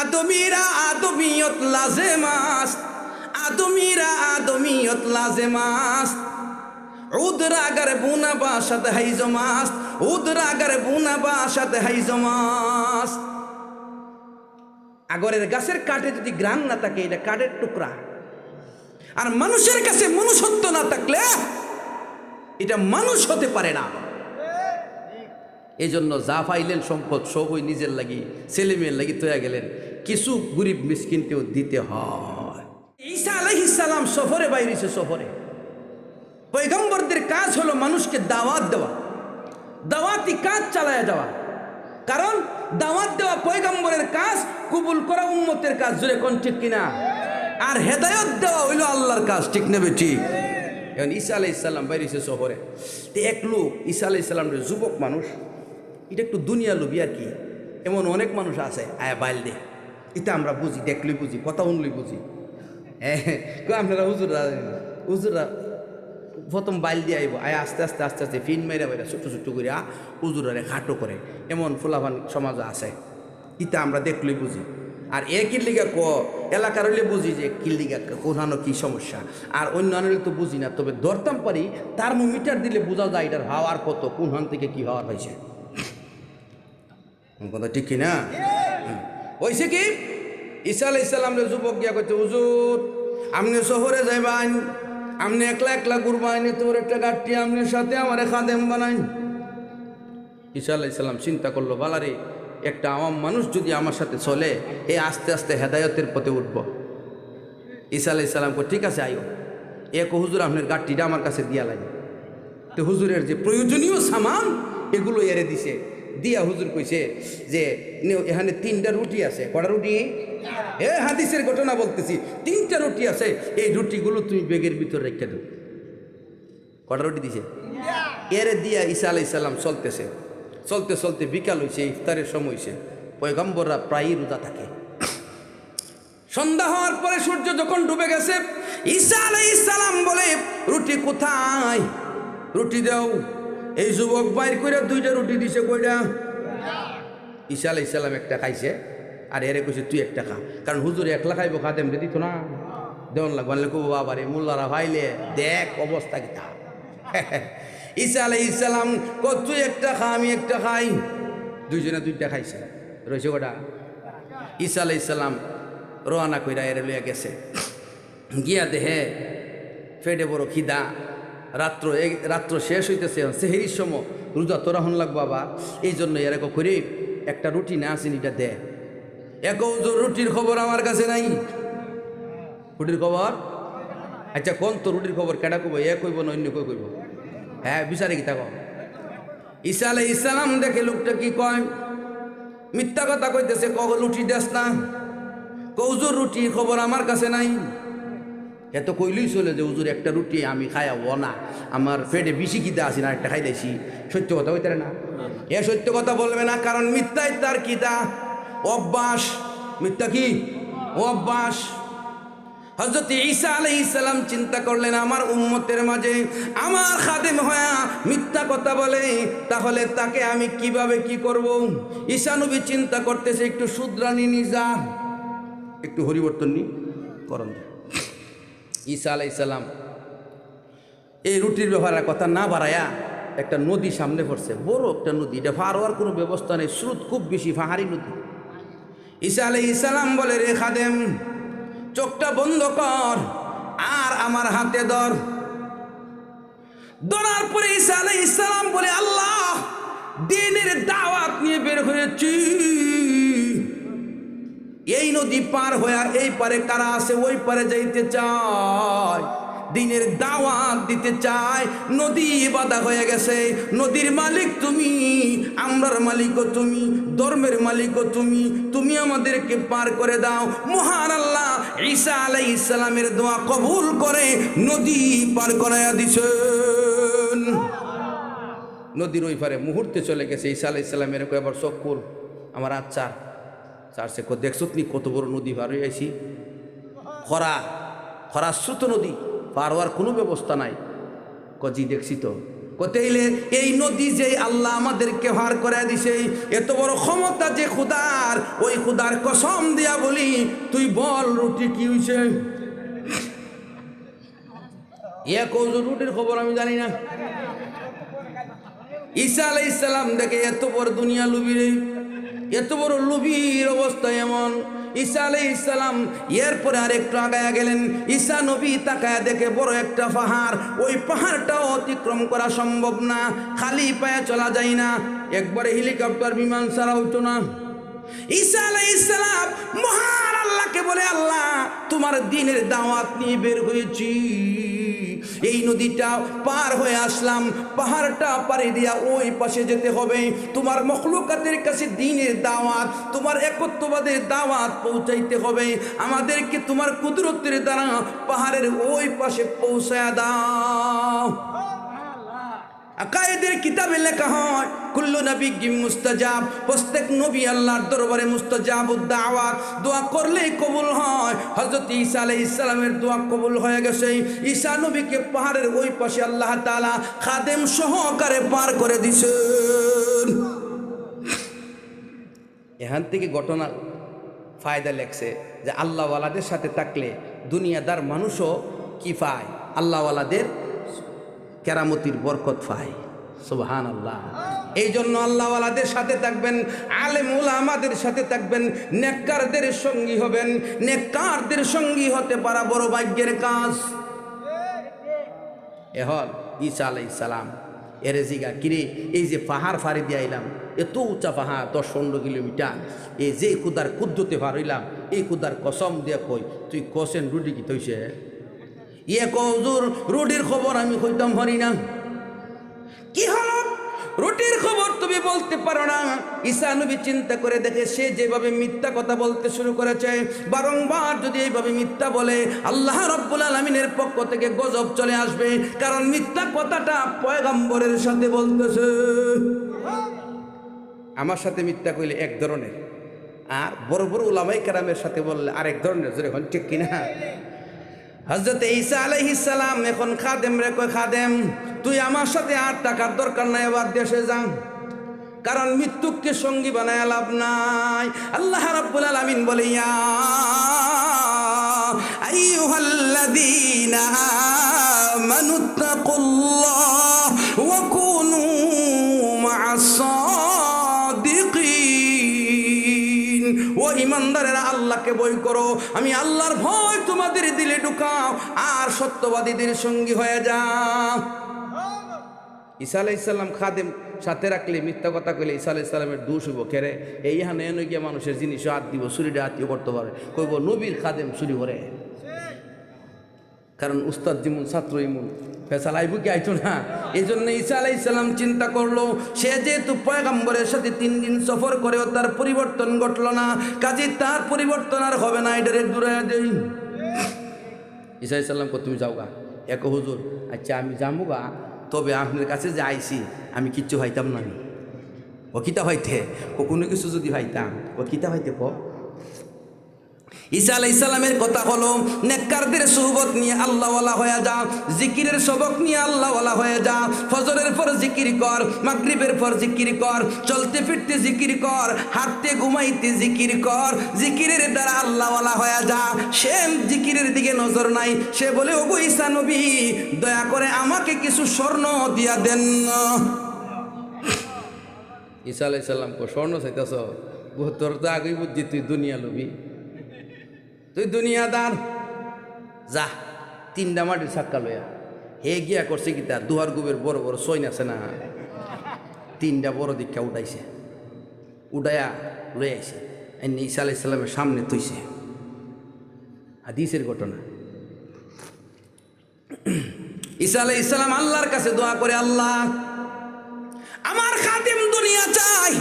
আদমিরা আদমিয়ত লাজে মাস আদমিরা আদমিয়ত লাজে মাস উদরাগার বুনা বাসাত হাইজ মাস উদরাগার বুনা বাসাত হাইজ মাস আগরের গাছের কাঠে যদি গ্রাম না থাকে, এটা কাঠের টুকরা। আর মানুষের কাছে মনুষ্যত্ব না থাকলে, এটা মানুষ হতে পারে না। এই জন্য যা পাইলেন সম্পদ সবই নিজের লাগি, ছেলে মেয়ের লাগি তৈয়া গেলেন। কিছু গরিব মিসকিনকেও দিতে হয়। ঈসা আলাইহিসালাম সফরে বাইরেছে সফরে। পৈগম্বরদের কাজ হলো মানুষকে দাওয়াত দেওয়া। দাওয়াতি কাজ চালায় যাওয়া। কারণ দাওয়াত দেওয়া পৈগম্বরের কাজ, কবুল করা উম্মতের কাজ জুড়ে কোন ঠিক কিনা? আর হেদায়ত দেওয়া হইল আল্লাহর কাজ, ঠিক নেবে ঠিক? এখন ঈসা আলাই ইসলাম বাইরেছে তো এক লোক, ঈসা আলাই ইসলামের যুবক মানুষ এটা একটু দুনিয়া লোভি আর কি। এমন অনেক মানুষ আছে, আয়া বাইল দে। এটা আমরা বুঝি দেখলে বুঝি, কথা শুনলে বুঝি। হ্যাঁ আপনারা হুজুররা হুজুররা প্রথম বাইল দিয়ে আইব, আয় আস্তে আস্তে আস্তে আস্তে ফিন মেরে মেরে ছোট্ট ছোট্ট করে উজুরারে খাটো করে। এমন ফুলাভান সমাজ আছে। ইটা আমরা দেখলে বুঝি। আর এ কিল্লিগা ক? এলাকার হইলে বুঝি যে কিল্লিগা কোথানো কি সমস্যা। আর অন্য হলে তো বুঝি না, তবে ধরতাম পারি থার্মোমিটার দিলে বোঝা যায় এটার হাওয়ার কত কোন হান থেকে কি হওয়ার হয়েছে কথা ঠিক কি না হয়েছে কি? ঈসা আলাই ইসলামের যুবক গিয়া করছে হুজুর আপনি শহরে যাইবান আপনি একলা একলা ঘুরবান তোর একটা গাঠটি আপনার সাথে আমার খাদেম বানাইন। ঈসা আলাই ইসলাম চিন্তা করল বালারে একটা আওয়াম মানুষ যদি আমার সাথে চলে, এ আস্তে আস্তে হেদায়তের পথে উঠব। ঈসা আলাই ইসলাম কো ঠিক আছে, আইও। এক হুজুর আপনার গাঠটিটা আমার কাছে দিয়া লাগে তো হুজুরের যে প্রয়োজনীয় সামান, এগুলো এড়ে দিছে। দিয়া হুজুর কইছে যে এখানে তিনটা রুটি আছে। কটা রুটি? এ হাদিসের ঘটনা বলতেছি তিনটা রুটি আছে। এই রুটিগুলো তুমি বেগের ভিতর রেখে দাও। কটা রুটি দিছে? এরে দিয়া ঈসা আলাই সাল্লাম চলতেছে। চলতে চলতে বিকাল হয়েছে ইফতারের সময় হয়েছে পয়গম্বররা প্রায়ই রোজা থাকে। সন্ধ্যা হওয়ার পরে সূর্য যখন ডুবে গেছে ঈসা আলাই সালাম বলে রুটি কোথায়? রুটি দাও। এই যুবক বাইর করে দুইটা রুটি দিছে কইটা ঈসা আলাই সালাম একটা খাইছে, আর এরে কইছে, তুই একটা খা। কারণ হুজুর একলা খাইব খাদেম রে দিত না। দেওয়ান লাগবে, আনলে কবো বাবারে মোল্লারা ভাইলে, দেখ অবস্থা কি তা ঈসা আলাই ইসালাম ক, তুই একটা খা, আমি একটা খাই। দুইজনে দুইটা খাইছে। রয়েছে কটা? ঈসা আলাই ইসালাম রোয়ানা কইরা এরে লইয়া গেছে। গিয়া দেহে ফেটে বড় খিদা। রাত্র রাত্র শেষ হইতেছে সেহেরির সময়। রোজা তোরা হন লাগবো আবার এই জন্য এরকম করে একটা রুটি না আসেন এটা দে। এক রুটির খবর আমার কাছে নাই। রুটির খবর? আচ্ছা কোন তো রুটির খবর? কেডা কইব? এ কইব না অন্য কই কইব? হ্যাঁ বিচারে কি থাকো ঈসা আলাই ইসলাম দেখে লোকটা কি কয়? মিথ্যা কথা কইতেছে ক রুটি দেস না। কৌজুর রুটি খবর আমার কাছে নাই। এত কইলেই চলে যে, হুজুর, একটা রুটি আমি খাইয়াবো না। আমার পেটে বেশি কিতা আসি না একটা খাই দিয়েছি সত্য কথা হইতে না? এ সত্য কথা বলবে না, কারণ মিথ্যাই তার কিতা অভ্যাস, মিথ্যা কি? অভ্যাস। হজরত ঈসা আলাই ইসলাম চিন্তা করলেন, আমার উম্মতের মাঝে আমার খাদেম হয়া মিথ্যা কথা বলে, তাহলে তাকে আমি কীভাবে কি করব? ঈসা নবী চিন্তা করতেছে, একটু শুদ্রানি নিজা একটু পরিবর্তন নি করন ঈসা আলাই ইসলাম এই রুটির ব্যাপারে কথা না বাড়ায়া একটা নদী সামনে পড়ছে। বড় একটা নদী, এটা ফার হওয়ার কোনো ব্যবস্থা নেই। স্রোত খুব বেশি, পাহাড়ি নদী। ঈসা আলাই ইসলাম বলে, রে খাদেম, চোখটা বন্ধ কর আর আমার হাতে ধর। ধরার পরে ঈসা আলাই ইসলাম বলে, আল্লাহ, দিনের দাওয়াত নিয়ে বের হয়েছি। এই নদী পার হয়ে এই পারে কারা আছে, ওই পারে যাইতে চায়। দিনের দাওয়াত দিতে চায়, নদী বাধা হয়ে গেছে। নদীর মালিক তুমি, আমরার মালিকও তুমি, ধর্মের মালিকও তুমি তুমি আমাদেরকে পার করে দাও। মহান আল্লাহ ঈসা আলাই ইসলামের দোয়া কবুল করে নদী পার করাইয়া দিছেন। নদীর ওই পারে মুহূর্তে চলে গেছে, ঈসা আলাই ইসলামের এবার চক্কুর আমার আচ্ছা চার সে দেখছ তুমি কত বড় নদী পার হয়ে আইছি? খরা খরা স্রোত নদী, পার হওয়ার কোনো ব্যবস্থা নাই। কজি দেখছি তো। কতেইলে এই নদী যে আল্লাহ আমাদেরকে হার করে দিছে, এত বড় ক্ষমতা যে খুদার, ওই খুদার কসম দিয়া বলি, তুই বল রুটি কি হইছে? ইয়া রুটির খবর আমি জানি না। ঈসা আলাই ইসলাম দেখে, এত বড় দুনিয়া লুবিরে এত বড় লুবির অবস্থা এমন। ঈসা আলাই ইসলাম এরপরে আর একটু আগায়া গেলেন। ঈসা নবী তাকায় দেখে বড় একটা পাহাড়। ওই পাহাড়টাও অতিক্রম করা সম্ভব না। খালি পায়ে চলা যায় না। একবারে হেলিকপ্টার বিমান ছাড়া হইতো না। ঈসা আলাই ইসলাম মহান আল্লাহকে বলে, আল্লাহ, তোমার দিনের দাওয়াত নিয়ে বের হয়েছি। এই নদীটা পার হয়ে আসলাম, পাহাড়টা পাড়ি দিয়া ওই পাশে যেতে হবে। তোমার মখলুকাতের কাছে দিনের দাওয়াত, তোমার একত্ববাদের দাওয়াত পৌঁছাইতে হবে। আমাদেরকে তোমার কুদরতের দ্বারা পাহাড়ের ওই পাশে পৌঁছায় দাও। আকায়েদের কিতাবে লেখা হয়, কুল্লু নবী গিম মুস্তাজাব প্রত্যেক নবী আল্লাহর দরবারে মুস্তাজাব দাওয়াত দোয়া করলেই কবুল হয়। হজরত ঈসা আলাইহিস সালামের দোয়া কবুল হয়ে গেছে। ঈসা নবীকে পাহাড়ের ওই পাশে আল্লাহ তালা খাদেম সহকারে পার করে দিছেন। এখান থেকে ঘটনা ফায়দা লেখছে যে আল্লাহওয়ালাদের সাথে থাকলে দুনিয়াদার মানুষও কি পায়? আল্লাহওয়ালাদের কেরামতির বরকত পায়। সুবহান আল্লাহ এই জন্য আল্লাহওয়ালাদের সাথে থাকবেন আলেমুল আমাদের সাথে থাকবেন, নেককারদের সঙ্গী হবেন, নেককারদের সঙ্গী হতে পারা বড় ভাগ্যের কাজ। এখন ঈসা আলাই সালাম। এরে জিগা কিরে এই যে পাহাড় ফাড়ি দিয়ে আইলাম, এত উঁচা পাহাড়, দশ পনেরো কিলোমিটার। এই যে কুদার কুদ্দুতে পার হইলাম, এই কুদার কসম দিয়ে কই, তুই কসেন রুটি কি তৈছে ইয়ে কজুর রুটির খবর আমি কইতাম হরি না। কি হলো? রুটির খবর তুমি বলতে পারো না। ঈসা নবী চিন্তা করে দেখে সে যেভাবে মিথ্যা কথা বলতে শুরু করেছে, বারংবার যদি এইভাবে মিথ্যা বলে, আল্লাহ রব্বুল আলমিনের পক্ষ থেকে গজব চলে আসবে, কারণ মিথ্যা কথাটা পয়গম্বরের সাথে বলতেছে। আমার সাথে মিথ্যা কইলে এক ধরনের, আর বড় বড় উলামাই কেরামের সাথে বললে আরেক ধরনের এখন ঠিক কিনা? হজরত ঈসা আলাইহিস সালাম এখন খাদেম রে কয়, খাদেম, তুই আমার সাথে আর টাকার দরকার নাই, এবার দেশে যা। কারণ মৃত্যুকে সঙ্গী বানায় লাভ নাই। আল্লাহ রাব্বুল আলামিন বলে, ইয়া আইয়ুহাল্লাযীনা আমানুত্তাকুল্লাহ ওয়া কুনু মা'আস সাদিকিন ও ইমানদারেরা আল্লাহকে বই করো। আমি আল্লাহর ভয় তোমাদের দিলে ঢুকাও, আর সত্যবাদীদের সঙ্গী হয়ে যাও। ঈসা আলাইসাল্লাম খাদেম সাথে রাখলে, মিথ্যা কথা কইলে ঈসা আলাইসাল্লামের দোষ হইব কেরে? এই হানে এনে গিয়ে মানুষের জিনিস হাত দিব চুরিটা আত্মীয় করতে পারে। কইব, নবীর খাদেম চুরি করে। কারণ উস্তাদ যেমন, ছাত্র ইমন ফেসাল আইব কি আইতো না? এই জন্য ঈসা আলাইসাল্লাম চিন্তা করল, সে যেহেতু পয়গাম্বরের সাথে তিন দিন সফর করেও তার পরিবর্তন ঘটলো না, কাজে তার পরিবর্তন আর হবে না এটারে দূরে দেই। ঈসা আলাইসাল্লাম কো তুমি যাও গা। এক হুজুর আচ্ছা আমি যাব গা, তবে আপনার কাছে যে আইছি, আমি কিচ্ছু হইতাম না। ও কিতা হইতে? ও কোনো কিছু যদি হইতাম ও কিতা হইতে ক? ঈসা আলাই ইসলামের কথা হলো, নেককারদের সুহবত নিয়ে আল্লাহওয়ালা হয়ে যা, জিকিরের সবক নিয়ে আল্লাহওয়ালা হয়ে যা, ফজরের পর জিকির কর, মাগরিবের পর জিকির কর, চলতে ফিরতে জিকির কর, হাঁটতে ঘুমাইতে জিকির কর, জিকিরের দ্বারা আল্লাহওয়ালা হয়ে যা সে জিকিরের দিকে নজর নাই। সে বলে, ওগো ঈসা নবী, দয়া করে আমাকে কিছু স্বর্ণ দিয়া দেন ঈসা আলাইসাল্লাম কো স্বর্ণ চাইতেছ? তোর তো আগেই বুঝছি তুই দুনিয়া লবি। তুই দুনিয়াদার। যা, তিনটা মাটির সাক্কা লইয়া। হে গিয়া করছে কি তার দুহার গুবের বড় বড় সৈন আছে না? তিনটা বড় দীক্ষা উঠাইছে। উঠাইয়া লই আইছে। এমনি ঈসা আলাহ ইসলামের সামনে তুইছে হাদিসের ঘটনা। ঈসা আলাহ ইসলাম আল্লাহর কাছে দোয়া করে, আল্লাহ, আমার খাদিম দুনিয়া চাই।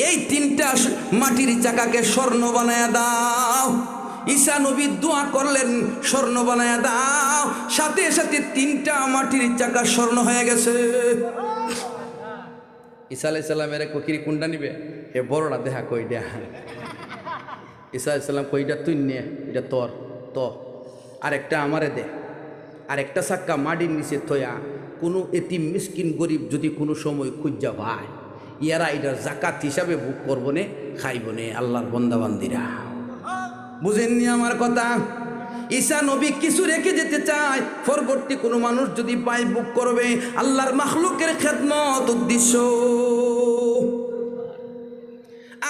এই তিনটা মাটির চাকাকে স্বর্ণ বানায় দাও। ঈশা নবী দোয়া করলেন, স্বর্ণ বানায় দাও। সাথে সাথে তিনটা মাটির চাকা স্বর্ণ হয়ে গেছে। ঈসা আলাই সাল্লামের ককিরি কোনটা নিবে? এ বড়রা দেখা কই দেয়া? ঈসা আলাইসাল্লাম কইটা তুই নে, এটা তোর, তো। আরেকটা আমারে দে। আরেকটা চাক্কা মাটির নিচে থইয়া কোনো এতিম মিসকিন গরিব যদি কোনো সময় খুঁজা ভাই ইয়ারা এটার জাকাত হিসাবে বুক করব নে, খাইব নে, আল্লাহর বন্দাবান্দিরা। বুঝেননি আমার কথা? ঈসা নবী কিছু রেখে যেতে চায়। পরবর্তী কোনো মানুষ যদি পায় বুক করবে, আল্লাহর মাখলুকের খেদমত উদ্দেশ্য।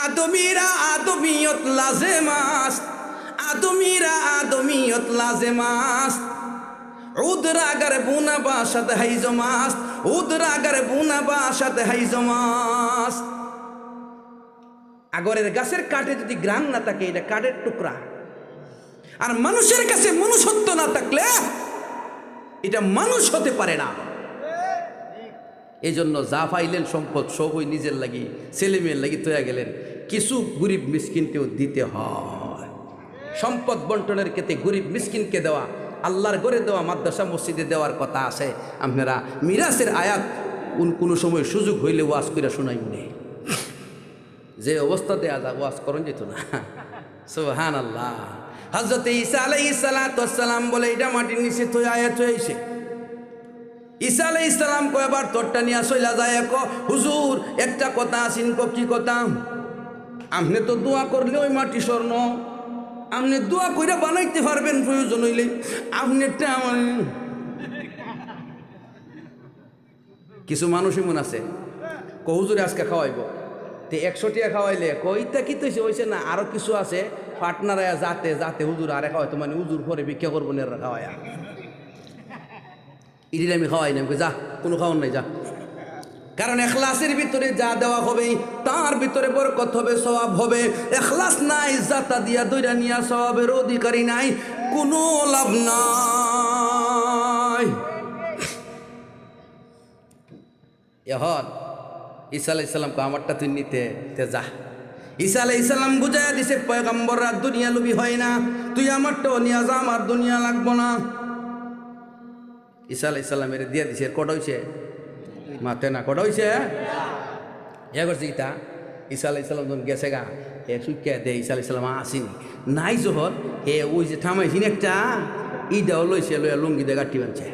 আদমিরা আদমিয়ত লাজে মাস আদমিরা আদমিয়ত লাজে মাস উদরাগার বুনা বাসাতে হাইজ মাস উদরাগার বুনা বাসাতে হাইজ মাস আগরের গাছের কাঠে যদি গ্রাম না থাকে, এটা কাঠের টুকরা। আর মানুষের কাছে মনুষ্যত্ব না থাকলে এটা মানুষ হতে পারে না। এই জন্য যা পাইলেন সম্পদ, সবই নিজের লাগি, ছেলে মেয়ের লাগি তৈয়া গেলেন। কিছু গরিব মিসকিনকেও দিতে হয়। সম্পদ বন্টনের ক্ষেত্রে গরিব মিসকিনকে দেওয়া, আল্লাহর গড়ে দেওয়া, মাদ্রাসা, মসজিদে দেওয়ার কথা আছে। আপনারা মিরাসের আয়াত কোন কোনো সময় সুযোগ হইলে ওয়াজ করে শোনাই মনে যে অবস্থা দেয়া যা, ওয়াজ করন যেত না। সোহান আল্লাহ হজরত ঈসা আলাই সালাম বলে, এটা মাটির নিচে তো আয়াত হয়েছে ঈসা আলাই ইসলাম কয়বার তোরটা নিয়ে সইলা যায় এক হুজুর, একটা কথা আসিন ক কি কথা? আপনি তো দোয়া করলে ওই মাটি স্বর্ণ। আপনি দোয়া কইরা বানাইতে পারবেন, প্রয়োজন হইলে। আপনি কিছু মানুষ এমন আছে কহুজুরে আজকে খাওয়াইব। তে একশো টাকা খাওয়াইলে, কইতা কি তৈছে হয়েছে না, আরও কিছু আছে? পাটনারা যাতে যাতে হুজুর আরে খাওয়াইতো মানে হুজুর পরে ভিক্ষা করব না খাওয়াইয়া ইডিলে আমি খাওয়াই না যা, কোনো খাওয়ান নাই, যা। কারণ এখলাসের ভিতরে যা দেওয়া হবে, তার ভিতরে বরকত হবে সবাব হবে। এখলাস নাই জাতা দিয়া দইরা নিয়া সবাবের অধিকারী নাই, কোনো লাভ নাই। এখন ঈসা আলাই ইসলামকে আমারটা তুই নিতে, তে যা। ঈসা আলাই ইসলাম বুঝাইয়া দিছে, পয়গম্বররা দুনিয়া লুবি হয় না, তুই আমারটাও নিয়ে যা, আমার দুনিয়া লাগবো না। ঈসা আলাই ইসলামের দিয়া দিছে কটা হইছে? মাতে না, কটা হইছে? ইয়া করছে ইতা ঈসা আলাই ইসলাম যখন গেছে গা হে সুইকা দে, ঈসা আলাই ইসলাম আসিনি। নাই যখন হে ওই যে থামাইছিন একটা ইটাও লইছে, লইয়া লুঙ্গি দিয়ে গাঠি বানছে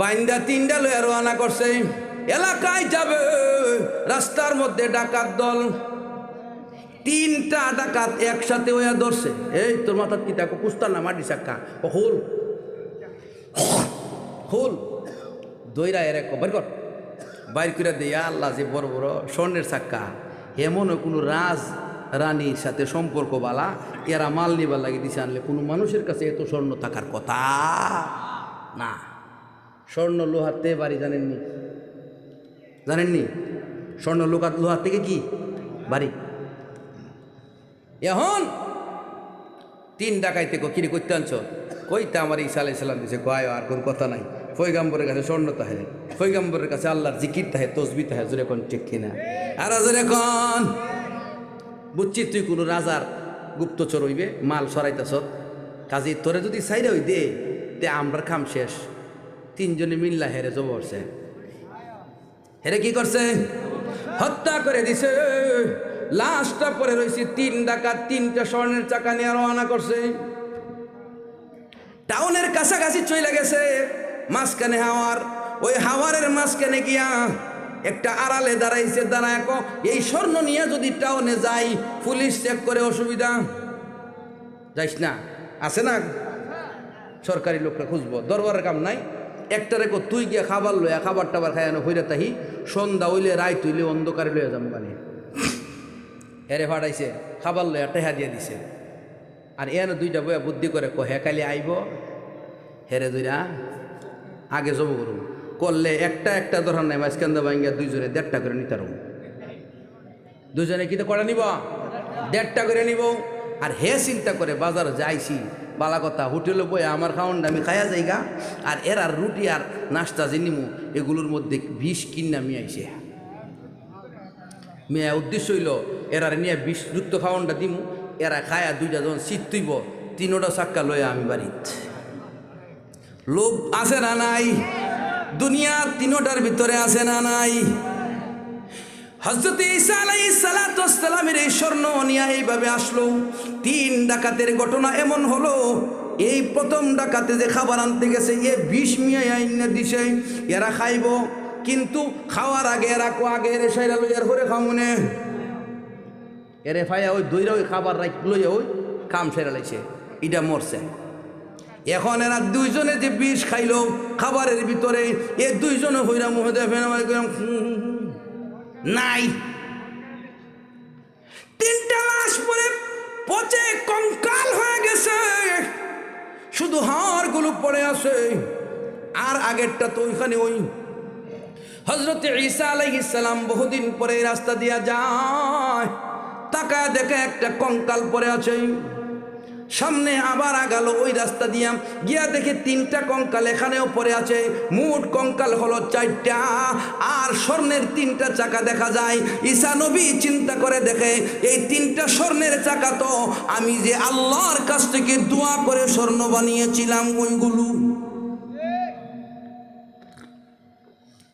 বাইন্দা তিনটা লইয়া রওনা করছে। এলাকায় যাবে। রাস্তার মধ্যে ডাকাত দল। তিনটা ডাকাত একসাথে ওয়া ধরছে। এই, তোর মাথার কি দেখো? কুস্তার না মাটি সাক্ষা হুল। হুল। দইরা এর বের কর। বাইর করে দিয়ে আল্লাহ যে বড় বড় স্বর্ণের চাক্কা। এমন কোনো রাজ রানীর সাথে সম্পর্ক বালা, এরা মাল নিবার লাগে দিছে আনলে। কোনো মানুষের কাছে এত স্বর্ণ থাকার কথা? না। স্বর্ণ লোহাতে বাড়ি জানেননি? জানেননি? স্বর্ণ লোকাত লোহার থেকে কি? বাড়ি। এখন তিন ডাকাইতে কো কিরে করতে আনছ? কইতে আমার ঈসা আলাই সাল্লাম দিছে আর কোনো কথা নাই। ফৈগাম্বরের কাছে স্বর্ণ তাহে ফৈগাম্বরের কাছে আল্লাহর জিকির তাহে, তসবি তাহে, জোরে কোন ঠিক কিনা? আর জোরে কোন? বুঝছি তুই কোনো রাজার গুপ্তচর হইবে, মাল সরাইতাছ? কাজে তোরে যদি সাইরে হই দে তে আমরা খাম শেষ। তিনজনে মিল্লা হেরে জবরছে। হেরে কি করছে? হত্যা করে দিছে। লাশটা পরে রয়েছে তিন ডাকা তিনটা স্বর্ণের চাকা নিয়ে রওনা করছে। টাউনের কাছাকাছি চলে গেছে মাঝখানে হাওয়ার। ওই হাওয়ারের মাঝখানে গিয়া একটা আড়ালে দাঁড়াইছে, দাঁড়ায় এই স্বর্ণ নিয়ে যদি টাউনে যাই, পুলিশ চেক করে অসুবিধা। যাইস না, আছে না? সরকারি লোকটা খুঁজবো, দরবারের কাম নাই? একটা রেখো তুই গিয়া খাবার লইয়া খাবার টাবার খাইয়ানো হইরে তাহি, সন্ধ্যা হইলে রায় তুইলে অন্ধকারে লইয়া যাম গানে হেরে ফাটাইছে খাবার লইয়া টেহা দিয়ে দিছে। আর এনে দুইটা বইয়া বুদ্ধি করে ক হে কালি আইব, হেরে দুইরা আগে জব করুন করলে একটা একটা ধরার নাই মাঝখান দা ভাঙ্গিয়া দুইজনে দেড়টা করে নিতার দুজনে কিতে করে নিব? দেড়টা করে নিব। আর হে চিন্তা করে বাজার যাইছি বালা কথা, হোটেলে বই আমার খাওয়ানটা আমি খাইয়া যাইগা, আর এর আর রুটি আর নাস্তা যে এগুলোর মধ্যে বিষ কিনা আইসে। মেয়া উদ্দেশ্য হইল এরার নিয়ে বিষ যুক্ত খাওয়ানটা দিমু, এরা খায়া দুইটা যখন শীত তুইব তিনোটা চাক্কা লইয়া আমি বাড়িত। লোভ আছে না নাই? দুনিয়ার তিনোটার ভিতরে আছে না নাই? হজরত ঈসা আলাই সালামের এই স্বর্ণ নিয়ে এইভাবে আসলো। তিন ডাকাতের ঘটনা এমন হলো, এই প্রথম ডাকাতে যে খাবার আনতে গেছে, এ বিষ মিয়া আইন দিছে, এরা খাইব। কিন্তু খাওয়ার আগে এরা কো আগে এরে সাইরা লই এর পরে খামুনে এরে ফাইয়া ওই দইরা ওই খাবার রাখ লইয়া ওই কাম সেরা লাইছে এটা মরছে। এখন এরা দুইজনে যে বিষ খাইলো, খাবারের ভিতরে এ দুইজনে হইরা মুহে দেখেন নাই। তিনটা লাশ পরে পচে কঙ্কাল হয়ে গেছে। শুধু হাড়গুলো পড়ে আছে। আর আগেরটা তো ওইখানে ওই হজরত ঈসা আলাইহিসসালাম বহুদিন পরে রাস্তা দিয়া যায়। তাকায় দেখে একটা কঙ্কাল পড়ে আছে। সামনে আবার আগাল ওই রাস্তা দিয়া। গিয়া দেখে তিনটা কঙ্কাল এখানেও পড়ে আছে। মোট কঙ্কাল হলো চারটা। আর স্বর্ণের তিনটা চাকা দেখা যায়। ঈসা নবী চিন্তা করে দেখে, এই তিনটা স্বর্ণের চাকা তো আমি যে আল্লাহর কাছ থেকে দোয়া করে স্বর্ণ বানিয়েছিলাম ওইগুলো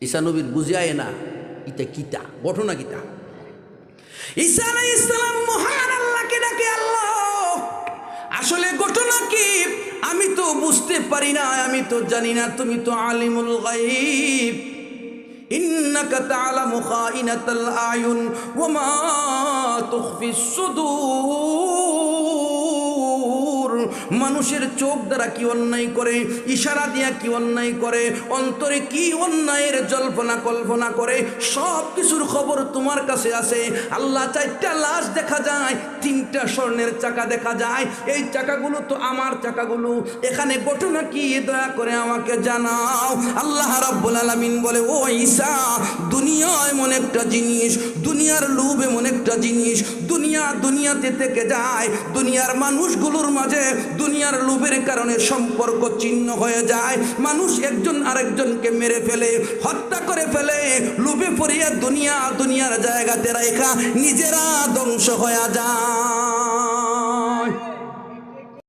ঈসা নবীর বুঝায় না, ইটা কিতা ঘটনা কিতা আলাই ইসলাম মহান আমি তো বুঝতে পারি না, আমি তো জানি না, তুমি তো আলিমুল গাইব ইন্নাকা তাআলামু খাইনাতাল আয়ুন ওয়া মা তুখফিস সুদূর। মানুষের চোখ দ্বারা কি অন্যায় করে? ইশারা দিয়া কি অন্যায় করে? অন্তরে কি অন্যায়ের জল্পনা কল্পনা করে? সব কিছুর খবর তোমার কাছে আছে। আল্লাহ চারটা লাশ দেখা যায়, তিনটা স্বর্ণের চাকা দেখা যায়। এই চাকাগুলো তো আমার চাকাগুলো। এখানে ঘটনা কি? দয়া করে আমাকে জানাও। আল্লাহ রাব্বুল আলামিন বলে, ও ঈসা দুনিয়া এমন একটা জিনিস, দুনিয়ার লোভ এমন একটা জিনিস, দুনিয়া দুনিয়াতে থেকে যায়। দুনিয়ার মানুষগুলোর মাঝে দুনিয়ার লোভের কারণে সম্পর্ক চিহ্ন হয়ে যায়। মানুষ একজন আরেকজনকে মেরে ফেলে, হত্যা করে ফেলে, লোভে পড়িয়া দুনিয়া দুনিয়ার জায়গাতে রেখা নিজেরা ধ্বংস হয়ে যায়।